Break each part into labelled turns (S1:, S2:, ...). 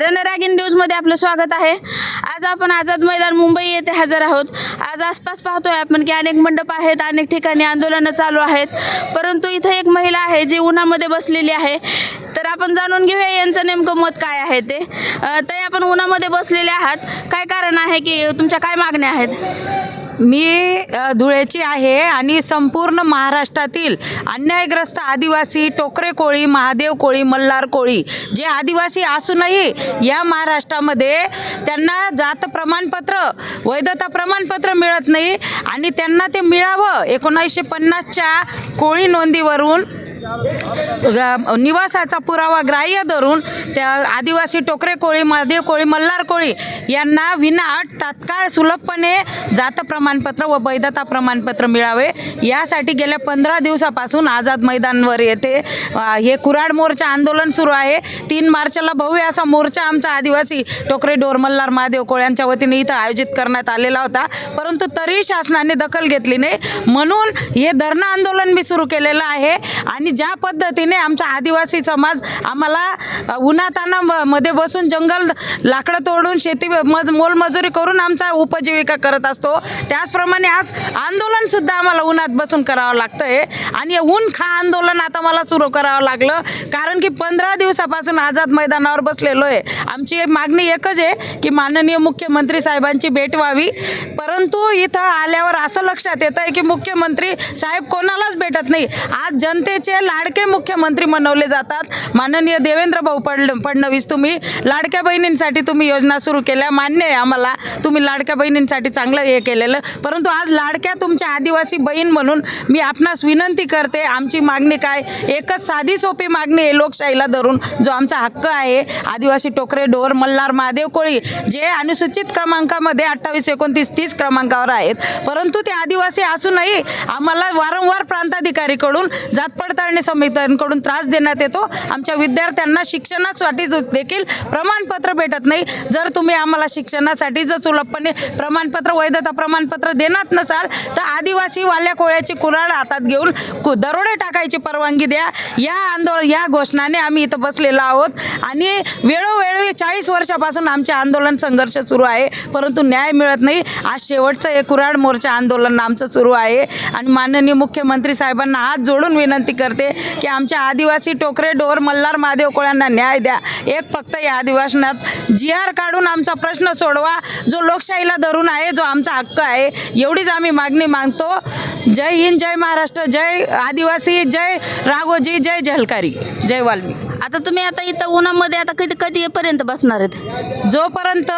S1: रणरागिन न्यूजमध्ये आपलं स्वागत आहे. आज आपण आझाद मैदान मुंबई येथे हजर आहोत. आज आसपास पाहतोय आपण की अनेक मंडप आहेत अनेक ठिकाणी आंदोलनं चालू आहेत. परंतु इथं एक महिला आहे जी उन्हामध्ये बसलेली आहे. तर आपण जाणून घेऊया यांचं नेमकं मत काय आहे ते. तरी आपण उन्हामध्ये बसलेले आहात. काय कारण आहे की तुमच्या काय मागण्या आहेत?
S2: मी धुळ्याची आहे आणि संपूर्ण महाराष्ट्रातील अन्यायग्रस्त आदिवासी टोकरे कोळी महादेव कोळी मल्हार कोळी जे आदिवासी असूनही या महाराष्ट्रामध्ये त्यांना जात प्रमाणपत्र वैधता प्रमाणपत्र मिळत नाही आणि त्यांना ते मिळावं एकोणावीसशे पन्नासच्या कोळी नोंदीवरून निवासाचा पुरावा ग्राह्य धरून त्या आदिवासी टोकरे कोळी महादेव कोळी मल्हार कोळी यांना विनाअट तात्काळ सुलभपणे जात प्रमाणपत्र व वैधता प्रमाणपत्र मिळावे. यासाठी गेल्या पंधरा दिवसापासून आझाद मैदानवर येथे हे कुराड मोर्चा आंदोलन सुरू आहे. तीन मार्चला भव्य असा मोर्चा आमचा आदिवासी टोकरे डोर मल्हार महादेव कोळ्यांच्या वतीने इथं आयोजित करण्यात आलेला होता. परंतु तरी शासनाने दखल घेतली नाही. म्हणून हे धरणं आंदोलन मी सुरू केलेलं आहे आणि ज्या पद्धतीने आमचा आदिवासी समाज आम्हाला उन्हाताना म- मध्ये बसून जंगल लाकडं तोडून शेती मज मोलमजुरी करून आमचा उपजीविका करत असतो. त्याचप्रमाणे आज आंदोलनसुद्धा आम्हाला उन्हात बसून करावं लागतं आहे आणि ऊन खा आंदोलन आता मला सुरू करावं लागलं. कारण की पंधरा दिवसापासून आझाद मैदानावर बसलेलो आहे. आमची एक मागणी एकच आहे की माननीय मुख्यमंत्री साहेबांची भेट व्हावी. परंतु इथं आल्यावर असं लक्षात येतं आहे की मुख्यमंत्री साहेब कोणालाच भेटत नाही. आज जनतेचे लाडके मुख्यमंत्री मनवले जातात. माननीय देवेंद्र भाऊ पड फडणवीस तुम्ही लाडक्या बहिणींसाठी तुम्ही योजना सुरू केल्या. मान्य आहे आम्हाला तुम्ही लाडक्या बहिणींसाठी चांगलं हे केलेलं. परंतु आज लाडक्या तुमच्या आदिवासी बहीण म्हणून मी आपणास विनंती करते आमची मागणी काय? एकच साधी सोपी मागणी आहे लोकशाहीला धरून जो आमचा हक्क आहे. आदिवासी टोकरे डोर मल्हार महादेव कोळी जे अनुसूचित क्रमांकामध्ये अठ्ठावीस एकोणतीस तीस क्रमांकावर आहेत. परंतु ते आदिवासी असूनही आम्हाला वारंवार प्रांताधिकारीकडून जात पडताळणी समित्यांकडून त्रास देण्यात येतो. आमच्या विद्यार्थ्यांना शिक्षणासाठी देखील प्रमाणपत्र भेटत नाही. जर तुम्ही आम्हाला शिक्षणासाठी जर सुलभपणे प्रमाणपत्र वैधता प्रमाणपत्र देणार नसाल तर आदिवासी वाल्या कोळ्याची कुऱ्हाड हातात घेऊन कु- दरोडे टाकायची परवानगी द्या. या आंदोलन या घोषणाने आम्ही इथं बसलेलो आहोत. आणि वेळोवेळी चाळीस वर्षापासून आमचे आंदोलन संघर्ष सुरू आहे. परंतु न्याय मिळत नाही. आज शेवटचं हे कुऱ्हाड मोर्चा आंदोलन आमचं सुरू आहे. आणि माननीय मुख्यमंत्री साहेबांना हात जोडून विनंती करते. की आमच्या आदिवासी टोकरे डोर मल्हार महादेव कोळ्यांना न्याय द्या. एक फक्त या आदिवासनात जी आर काढून आमचा प्रश्न सोडवा. जो लोकशाहीला धरून आहे जो आमचा हक्क आहे एवढीच आम्ही मागणी मागतो. जय हिंद जय महाराष्ट्र जय आदिवासी जय राघोजी जय झलकारी. जय वाल्मिकी.
S1: आता तुम्ही आता इथं उन्हामध्ये आता कधी कधीपर्यंत बसणार आहेत?
S2: जोपर्यंत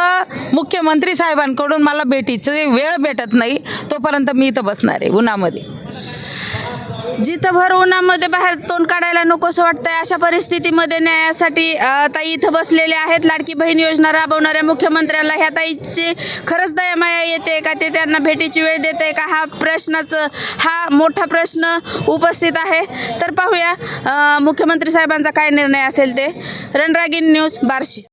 S2: मुख्यमंत्री साहेबांकडून मला भेटीची वेळ भेटत नाही तोपर्यंत मी इथं बसणार आहे उन्हामध्ये.
S1: जिथं भर उन्हामध्ये बाहेर तोंड काढायला नकोसं वाटतंय अशा परिस्थितीमध्ये न्यायासाठी ताई इथं बसलेले आहेत. लाडकी बहीण योजना राबवणाऱ्या मुख्यमंत्र्याला ह्या ताईची खरंच दयामाया येते का? ते त्यांना भेटीची वेळ देते का? हा प्रश्नाचं हा मोठा प्रश्न उपस्थित आहे. तर पाहूया मुख्यमंत्री साहेबांचा काय निर्णय असेल ते. रणरागिन न्यूज बार्शी.